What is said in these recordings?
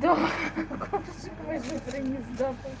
Да, кошик майже приніс запах.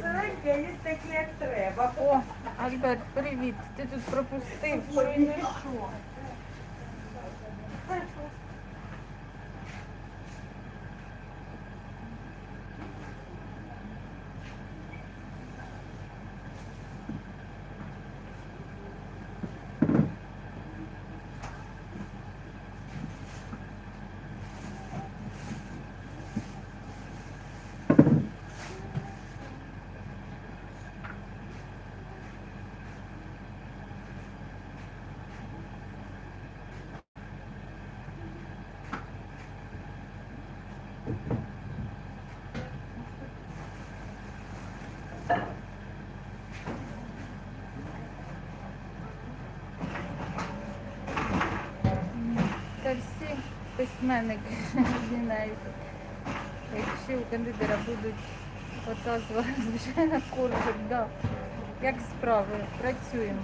Привіт, Є такі, як треба. О, Альберт, привіт. Ти тут пропустив. Що й не що? Та всі письменники. Якщо у кандидата будуть отазва, звичайно, коржик, да. Як справи? Працюємо.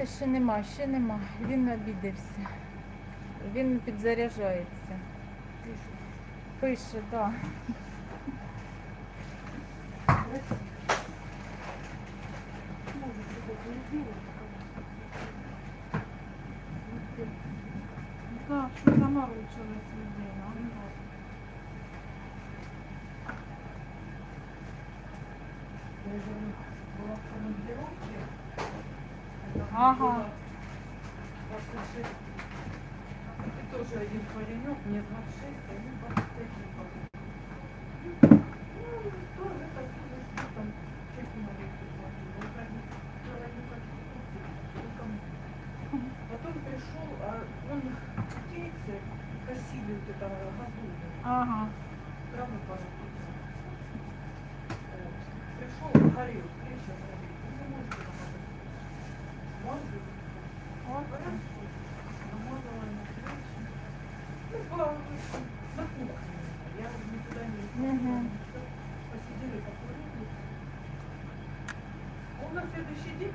Поета ще нема, ще нема. Він обідався. Він підзаряджається. Пише, так. Да. Да, що заморочилась людина. ну, Була в командировці. Ага. 26. И тоже один паренек, мне 26, а ему 21 был. Ну, тоже такие же, что там, чеки маленькие платили. Вот они, они как ну, там. Потом пришел, а он птицы косили вот это газоны. Ага.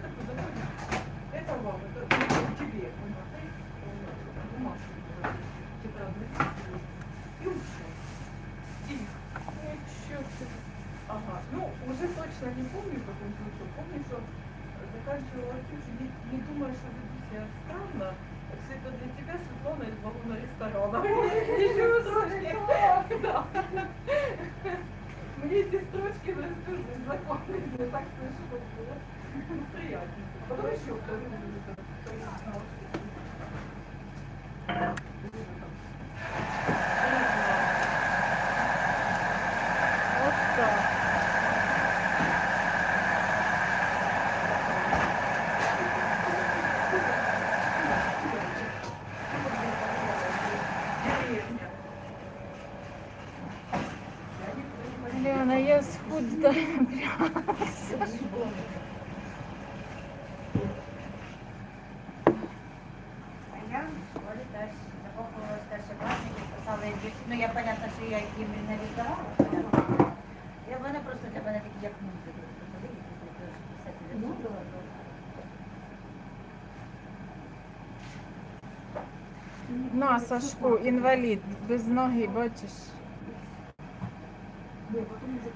Такой заходит. Это вам, это тебе. Бумажку. И ушел. Стих. Собі. Ага. Ну, уже точно не помню, он звучал. Помню, что заканчивала Ксюша, не, не думая, что веду себя странно. Все это для тебя, Светлана, из вагона ресторана. эти строчки наизусть знакомы, я так слышу, как было. Ну, приятно. Потом еще кто-то Писала їм вірші. Ну, я, понятно, що я їм не віддавала. понятно. Я, вони просто для мене такі, як музика. На, Сашко, інвалід, без ноги, бачиш.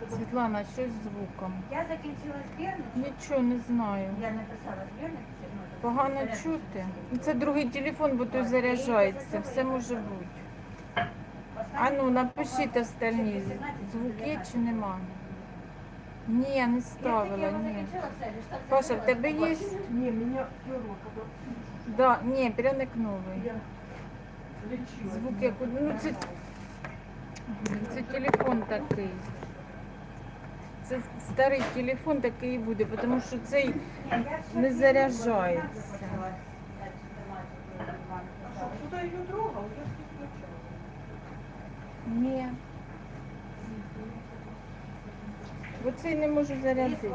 Світлана, щось з звуком. Я закінчила збірник. Нічого не знаю. Я написала збірник. Погано чути. Це другий телефон, бо той заряджається. Все може бути. А ну напишіть остальні звуки чи нема. Ні, не ставила, ні. Паша, в тебе є? побачила. Не, меня Да, ні, пряник новий. Звук як ну це, це телефон такий. Це старий телефон такий і буде, тому що цей не заряджається. ні. Бо цей не можу зарядити.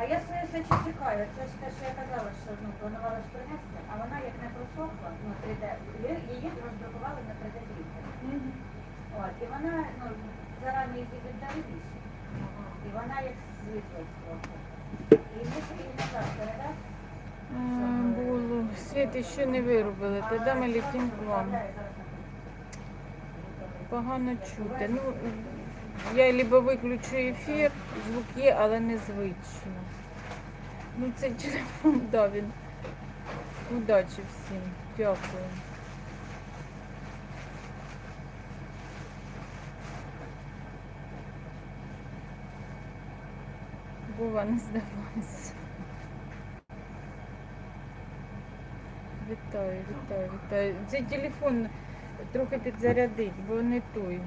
А я своє все ще чекаю. Це ж те, що я казала, що ну, планувала ж принести, а вона як не просохла, ну 3D, її- роздрукували на 3D принтері. От, і вона ну, зарані її віддали більше. І вона як світлась трохи. І ми ще її назад передав. А, Було. Світ ще не виробили, тоді ми летимо к вам. Погано чути. Ну, я либо виключу ефір, звук є, але незвично. Ну, цей телефон, да, він. Удачі всім. Дякую. Вова не здавайся. Вітаю, вітаю, вітаю. Цей телефон трохи підзарядить, бо не той.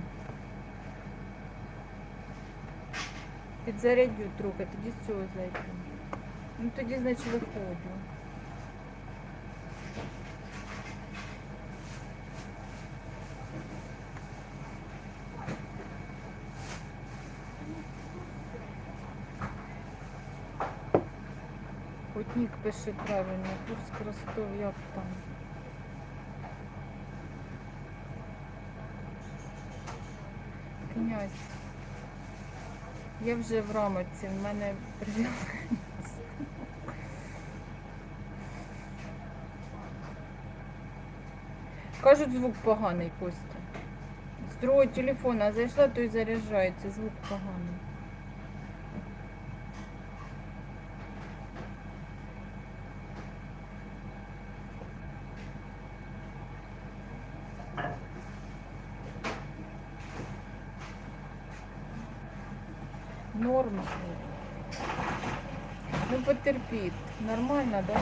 Підзарядю трохи, тоді з цього зайду. Ну тоді, значить, виходжу. Хотнік пише правильно, Курськ Ростов, як там. Князь. Я вже в рамоці, в мене привілка. Кажуть, звук поганий, Костя. З другого телефона зайшла, то й заряджається, звук поганий. Норм звук. Ну Нормально, да?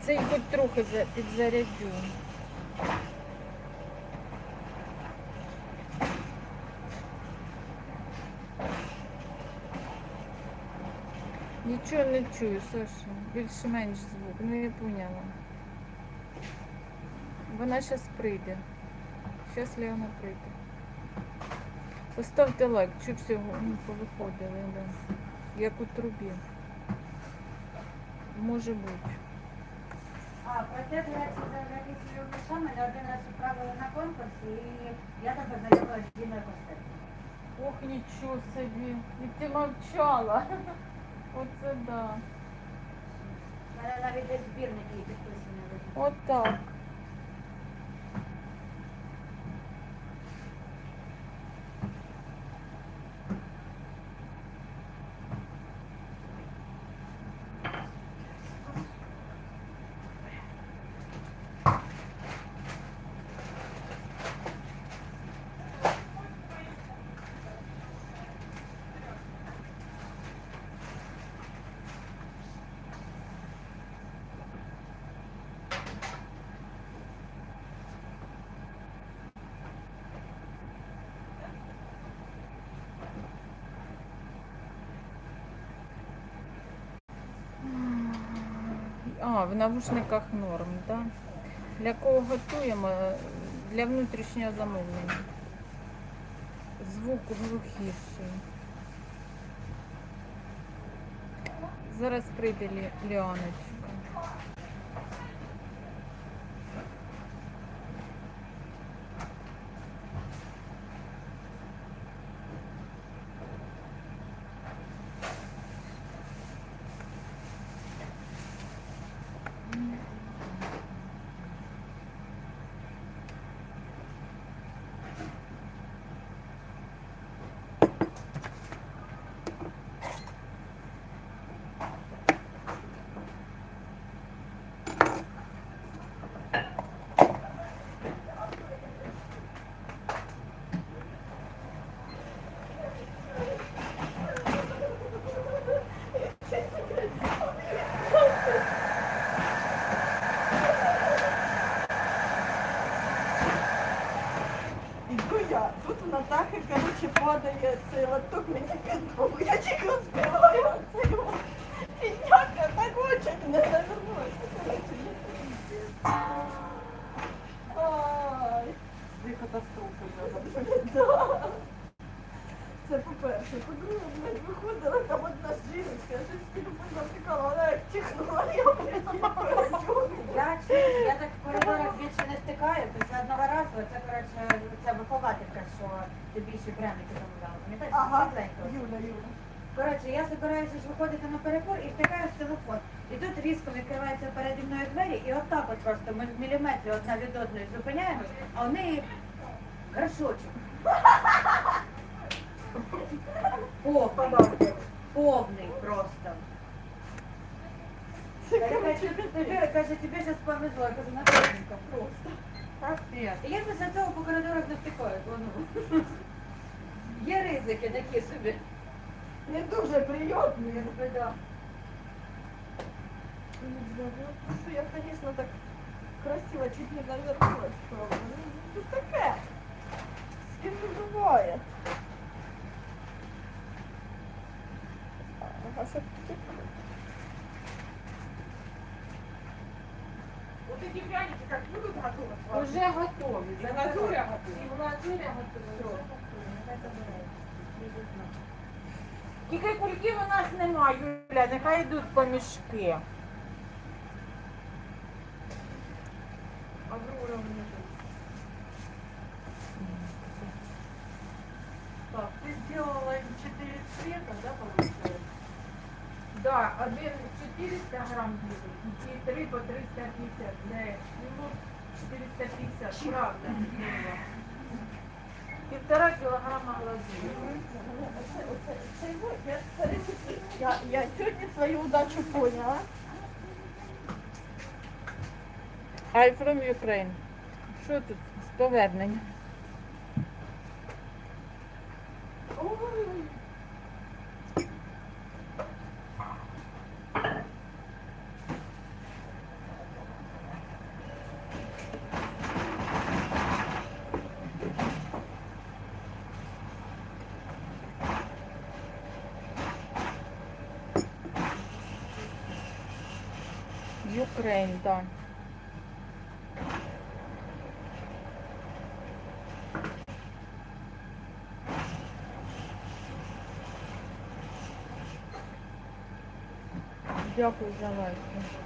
Цей хоч трохи за- підзарядю. Нічого не чую, Саша. Більш-менш звук. Ну я поняла. Вона зараз прийде. Зараз Леона прийде. Поставте лайк, чи всього ну, повиходили, як у трубі. Може бути. А, проте, до речі, взагалі гроша мене один раз відправили на конкурс, і я там познайомилася з Діною Костенко. Ох, нічого собі. І ти мовчала. Оце да. У мене навіть десь збірник її підписаний. лежить. Отак. А, в навушниках норм, так? Да? Для кого готуємо? Для внутрішнього замовлення. Звук глухіший. Зараз прийде Лі- Ліаночка. Іду я. Тут у Натахи, коротше, падає цей лоток мені контролу. Я тільки збиваю це його. Підняка так очі не завернуся. Коротше, я Ай. Дві катастрофи Да. Це по-перше. По-друге, блядь, виходила там одна жіночка, я щось телефон запікала, вона як чихнула, я, блядь, її передьогнула. Я, чи- я так в коридорах більше не стикаю, після одного разу це, коротше, ця вихователька, що тобі ще пряники замовляла. Пам'ятаєш, Ага, світленько. Юля, Юля. Коротше, я збираюся ж виходити на перекур і втикаю в телефон. І тут різко відкриваються переді мною двері, і отак от просто ми в міліметрі одна від одної зупиняємось, а у неї горшочок. Повний. Повний просто. Я кажу, тобі, каже, тобі зараз повезло. Я кажу, напевненько. просто. Капець. І я після цього по коридорах не втикаю. бо, ну, Є ризики такі собі. Не дуже приємний. Ну, да. Ну, що я, звісно, так красиво чуть не навернулась, правда. Ну, Тут таке. З ким не буває. А що таке? Вот эти пряники как будут готовы? Уже готові. І глазуря готова? І глазуря готова. Тільки кульків у нас немає, Юля, нехай йдуть по мішки. Аврора внизу. Так, ты сделала 4 цвета, да, получается? Да, один 400 грам буде, і три по 350. Це ну, 450, правда. Півтора кілограма я, я, я сьогодні свою удачу поняла. I from Ukraine. Що тут з повернення? Ukraine, да. Дякую за лайки.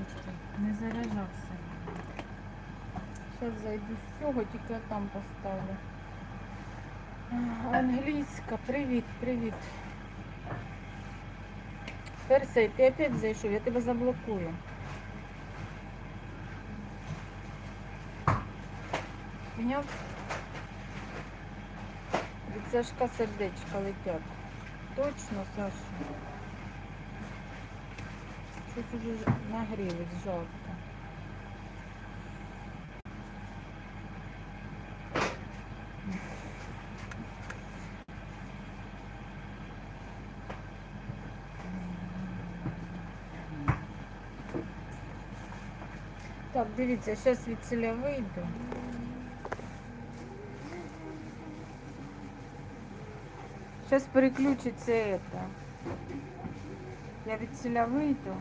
Этого. Не заряджався. Сейчас зайду з цього, тільки я там поставлю. Англійська, привіт, привіт. Персей, ти опять зайшов, я тебе заблокую. Поняв? Від Сашка сердечка летять. Точно, Саша? Щось уже нагрілись, жарко. Так, дивіться, зараз від ціля вийду. Зараз переключиться это. Я від ціля вийду.